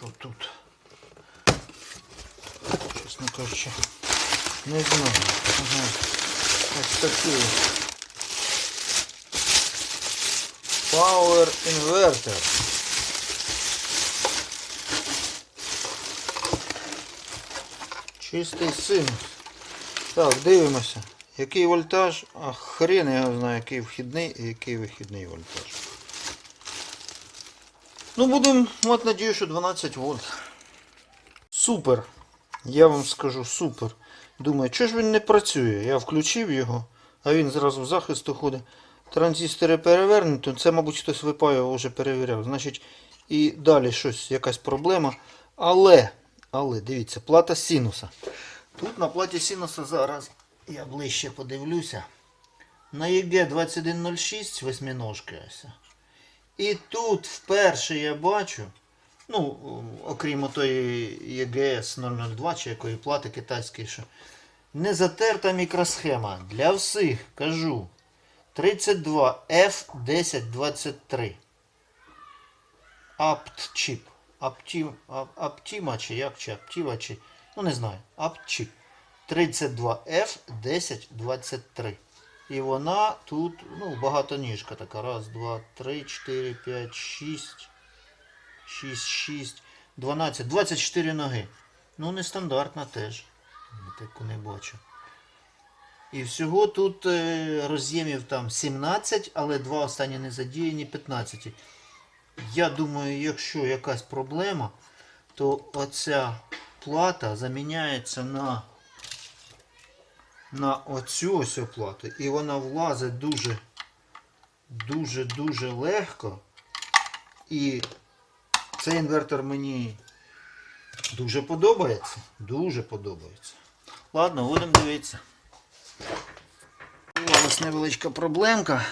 Що тут? Чесно кажучи, не знаю. Ага. Ось такий. Power Inverter. Чистий синус. Так, дивимося. Який вольтаж? А хрен я його знаю, який вхідний і який вихідний вольтаж. Ну, будемо мати надію, що 12 вольт. Супер. Я вам скажу супер. Думаю, чого ж він не працює? Я включив його, а він зразу в захист уходить. Транзистори перевернуті, це, мабуть, хтось випаював, вже перевіряв. Значить, і далі щось, якась проблема. Але, але, дивіться, плата синуса. Тут на платі синуса зараз я ближче подивлюся. На ЕГ 2106 восьминожка ось. І тут вперше я бачу, ну, окрім тої ЄГС 002 чи якої плати китайської, що не затерта мікросхема. Для всіх кажу. 32 F1023. Апт-чіп. Аптім, Аптіма чи як, чи Аптіва, чи. Ну не знаю. Апт-чіп. 32 F1023. І вона тут, ну, багатоніжка така. Раз, два, три, чотири, п'ять, шість. Шість, шість, 12, 24 ноги. Ну, нестандартна теж. Таку не бачу. І всього тут е, роз'ємів там 17, але два останні не задіяні 15. Я думаю, якщо якась проблема, то оця плата заміняється на, на оцю ось плату. І вона влазить дуже, дуже, дуже легко. І цей інвертор мені дуже подобається. Дуже подобається. Ладно, будемо дивитися. У нас невеличка проблемка.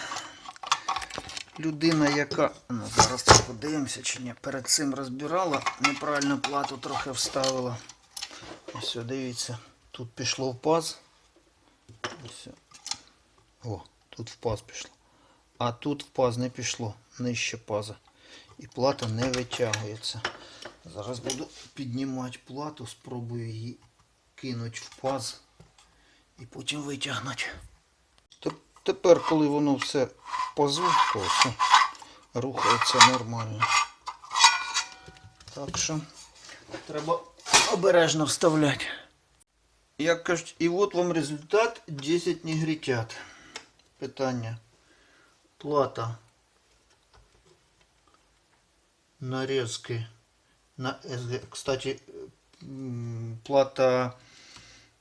Людина, яка ну, зараз подивимося, чи ні, перед цим розбирала, неправильно плату трохи вставила. Ось, дивіться, тут пішло в паз. Ось. О, тут в паз пішло. А тут в паз не пішло, нижче паза. І плата не витягується. Зараз буду піднімати плату, спробую її кинути в паз і потім витягнути. Тепер, коли воно все в пазу, то все рухається нормально. Так що треба обережно вставляти. Як кажуть, і от вам результат 10 негритят. Питання. Плата. Нарезки на СГ. Кстати, плата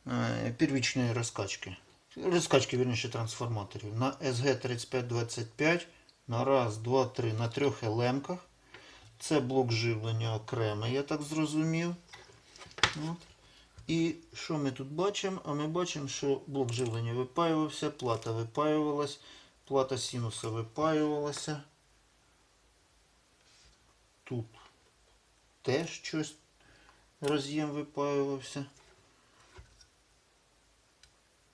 е, первичної розкачки. Розкачки, вірніше, трансформаторів. На SG3525 на раз, два, три, на трьох елемках. Це блок живлення окремий, я так зрозумів. От. І що ми тут бачимо? А ми бачимо, що блок живлення випаювався, плата випаювалась, плата синуса випаювалася. Тут теж щось роз'єм випаювався.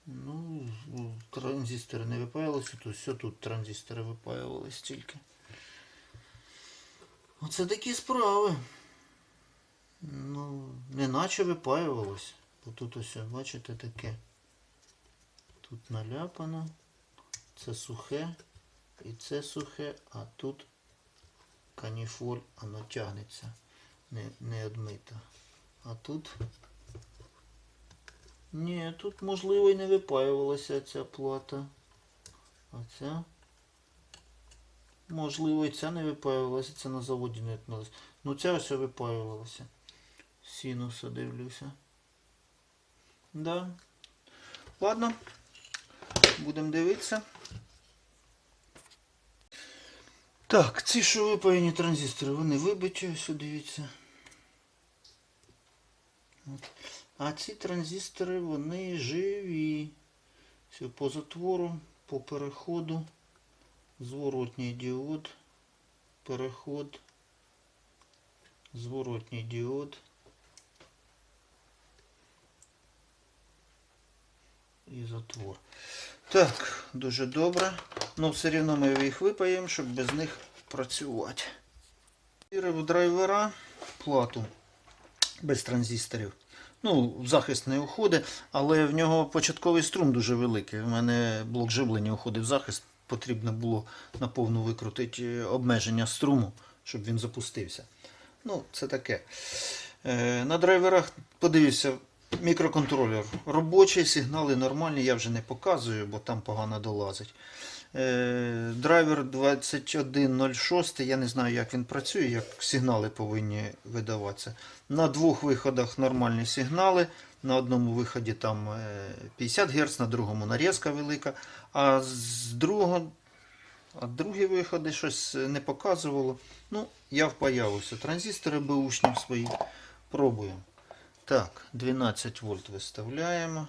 Ну, транзистори не випаювалися, то все тут транзистори випаювались тільки. Оце такі справи. Ну, не наче випаювалось. Бо тут ось, бачите, таке. Тут наляпано. Це сухе. І це сухе, а тут каніфоль, воно тягнеться. Не, не одмита. А тут. Ні, тут можливо і не випаювалася ця плата. А ця. Можливо, і ця не випаювалася, це на заводі не відмилась. Ну ця ось випаювалася. Синуса дивлюся. Да. Ладно. Будемо дивитися. Так, ці що випаяні транзистори, вони вибиті, ось дивіться. От. А ці транзистори, вони живі. Все по затвору, по переходу. Зворотній діод. Переход. Зворотній діод. І затвор. Так, дуже добре. Ну, все рівно ми їх випаємо, щоб без них працювати. Вірив драйвера. плату без транзисторів. Ну, в захист не уходить, але в нього початковий струм дуже великий. У мене блок живлення уходить в захист. Потрібно було наповну викрутити е, обмеження струму, щоб він запустився. Ну, це таке. Е, на драйверах подивився, мікроконтролер робочий, сигнали нормальні, я вже не показую, бо там погано долазить. Е, драйвер 2106, я не знаю, як він працює, як сигнали повинні видаватися. На двох виходах нормальні сигнали. На одному виході там е, 50 Гц, на другому нарізка велика, а з другого а другі виходи щось не показувало. Ну, я впаявився. Транзистори беушні свої. Пробуємо. Так, 12 вольт виставляємо.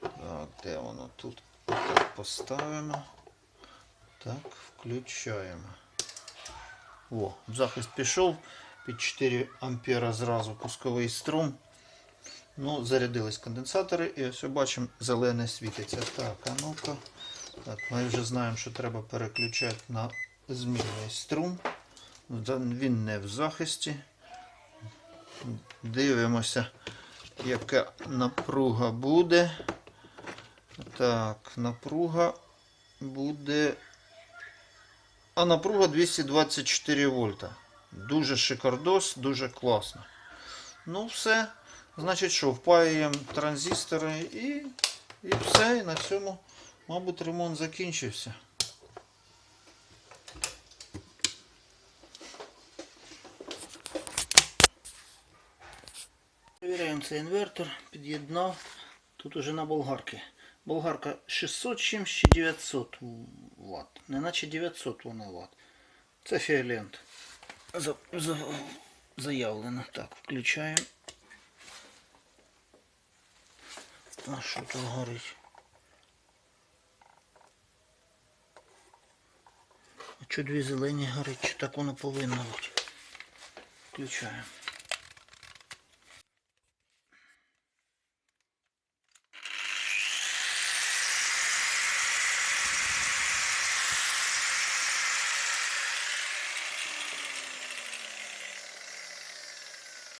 Так, де воно тут? Так, поставимо. Так, включаємо. О, захист пішов. Під 4 ампера зразу пусковий струм. Ну, зарядились конденсатори і ось бачимо, зелене світиться. Так, а ну-ка. Так, ми вже знаємо, що треба переключати на змінний струм. Він не в захисті. Дивимося, яка напруга буде. Так, напруга буде. А напруга 224 вольта. Дуже шикардос, дуже класно. Ну, все. Значить, що, впаюємо транзистори і, і все. І на цьому, мабуть, ремонт закінчився. Перевіряємо цей інвертор, під'єднав. Тут уже на болгарки. Болгарка 600 чимсь чи 900 Вт. Не наче 900 вона Вт. Це фіолент. За, за, заявлено. Так, включаємо. А що тут горить? А що дві зелені горить? Чи так воно повинно бути? Включаємо.